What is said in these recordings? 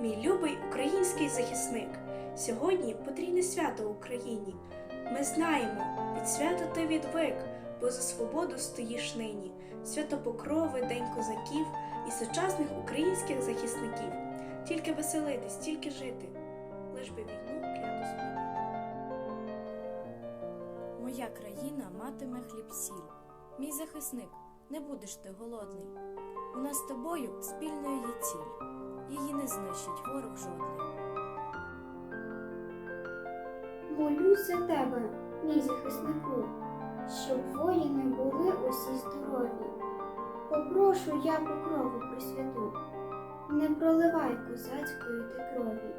Мій любий український захисник. Сьогодні потрійне свято Україні. Ми знаємо, від свята ти відвик, бо за свободу стоїш нині. Свято Покрови, День козаків і сучасних українських захисників. Тільки веселитись, тільки жити, лиш би війну кляту спинити. Моя країна матиме хліб сіль. Мій захисник, не будеш ти голодний. У нас з тобою спільною є ціль. Її не знищить ворог жодний. Молюсь за тебе, мій захиснику, щоб воїни були усі здорові. Попрошу я покрову присвяту, не проливай козацької ти крові.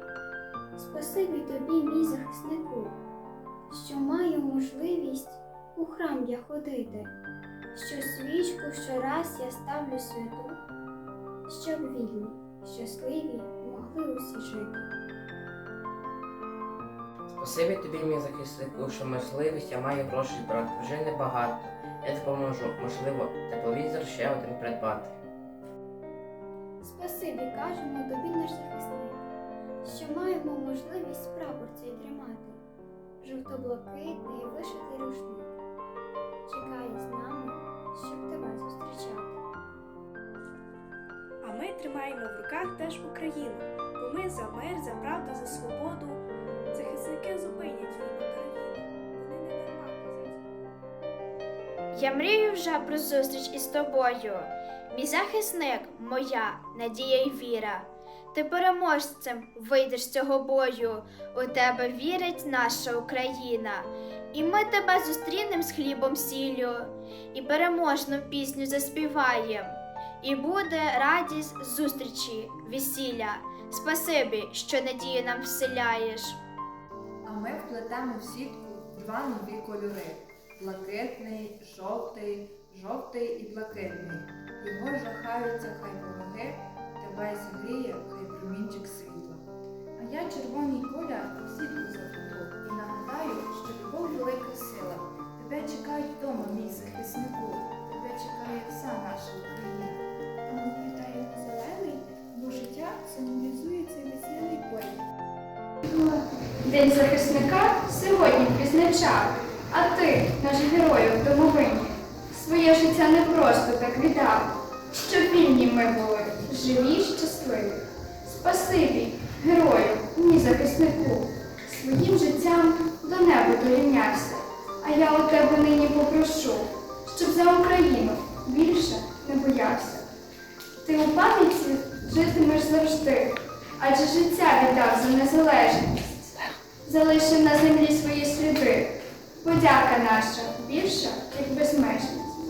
Спасибі тобі, мій захиснику, що маю можливість у храм я ходити, що свічку щораз я ставлю святу, щоб вільні, щасливі могли усі жити. Спасибі тобі, мій захиснику, що можливість я маю грошей брати. Вже небагато. Я допоможу, можливо, тепловізор ще один придбати. Спасибі кажемо тобі, наш захисник, що маємо можливість прапор цей тримати, жовто-блакитний вишитий рушник. Чекає з нами, тримаємо в руках теж Україну, бо ми за мир, за правду, за свободу. Захисники зупинять війну країни. Вони не дарма. Я мрію вже про зустріч із тобою. Мій захисник, моя надія й віра. Ти переможцем вийдеш з цього бою. У тебе вірить наша Україна. І ми тебе зустрінем з хлібом сіллю, і переможну пісню заспіваєм. І буде радість зустрічі, весілля. Спасибі, що надію нам вселяєш. А ми вплетемо в сітку два нові кольори: блакитний, жовтий, жовтий і блакитний. Його жахаються хай вороги, тебе зігріє хай промінчик світла. А я червоний День захисника сьогодні відзначав, а ти, наш герой в домовині, своє життя не просто так віддав, щоб вільні ми були, живі й щасливі. Спасибі, герою, мій захиснику, своїм життям до неба дорівнявся, а я у тебе нині попрошу, щоб за Україну більше не боявся. Ти у пам'яті житимеш завжди, адже життя віддав за незалежність. Залишив на землі свої сліди. Подяка наша більша, як безмежність.